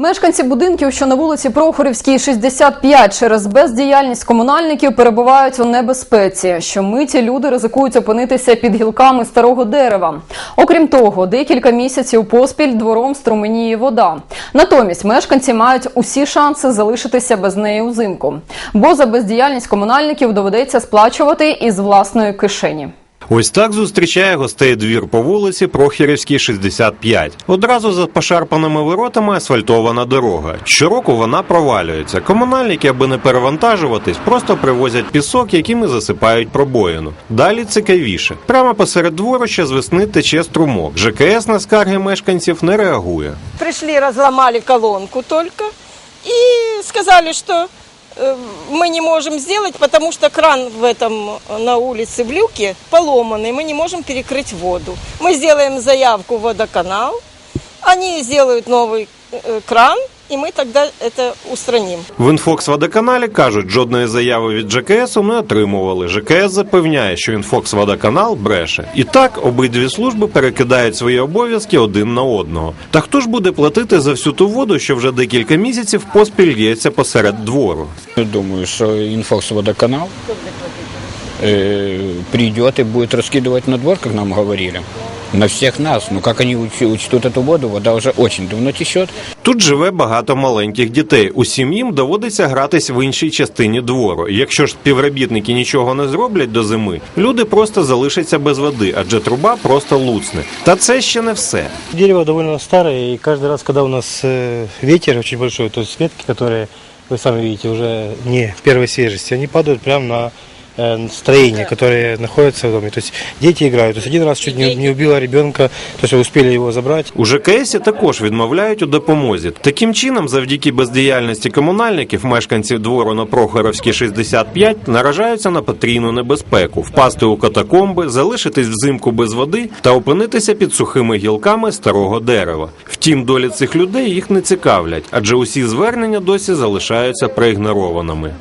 Мешканці будинків, що на вулиці Прохорівській, 65, через бездіяльність комунальників перебувають у небезпеці. Щомиті люди ризикують опинитися під гілками старого дерева. Окрім того, декілька місяців поспіль двором струменіє вода. Натомість мешканці мають усі шанси залишитися без неї узимку, бо за бездіяльність комунальників доведеться сплачувати із власної кишені. Ось так зустрічає гостей двір по вулиці Прохірівській, 65. Одразу за пошарпаними воротами асфальтована дорога. Щороку вона провалюється. Комунальники, аби не перевантажуватись, просто привозять пісок, яким і засипають пробоїну. Далі цікавіше. Прямо посеред двору ще з весни тече струмок. ЖКС на скарги мешканців не реагує. Пришли, разломали колонку только и сказали, э, мы не можем сделать, потому что кран в этом э, на улице в люке поломанный, мы не можем перекрыть воду. Мы сделаем заявку в водоканал, они сделают новый э, кран, и мы тогда это устраним. В Інфокс-водоканалі кажуть, жодної заяви від ЖКСу не отримували. ЖКС запевняє, що Інфокс-водоканал бреше. І так обидві служби перекидають свої обов'язки один на одного. Та хто ж буде платити за всю ту воду, що вже декілька місяців поспіль лється посеред двору? Думаю, что инфокс водоканал э, придет и будет раскидывать на двор, как нам говорили. На всех нас. Но как они уч- учтут эту воду, вода уже очень давно течет. Тут живе багато маленьких дітей. Усім їм доводиться гратись в іншій частині двору. Якщо ж співробітники нічого не зроблять до зими, люди просто залишаться без води, адже труба просто луцне. Та це ще не все. Дерево довольно старое, и каждый раз, когда у нас э, ветер очень большой, то есть ветки, которые вы сами видите, уже не первой свежести, они падают прямо на э, строения, которые находятся в доме. То есть дети играют. То есть один раз чуть не, не убило ребенка, то есть успели его забрать. У ЖКСі також відмовляють у допомозі. Таким чином, завдяки бездіяльності комунальників, мешканці двору на Прохоровській 65 наражаються на потрійну небезпеку впасти у катакомби, залишитись взимку без води та опинитися під сухими гілками старого дерева. Втім, долі цих людей їх не цікавлять, адже усі звернення досі залишаються проігнорованими.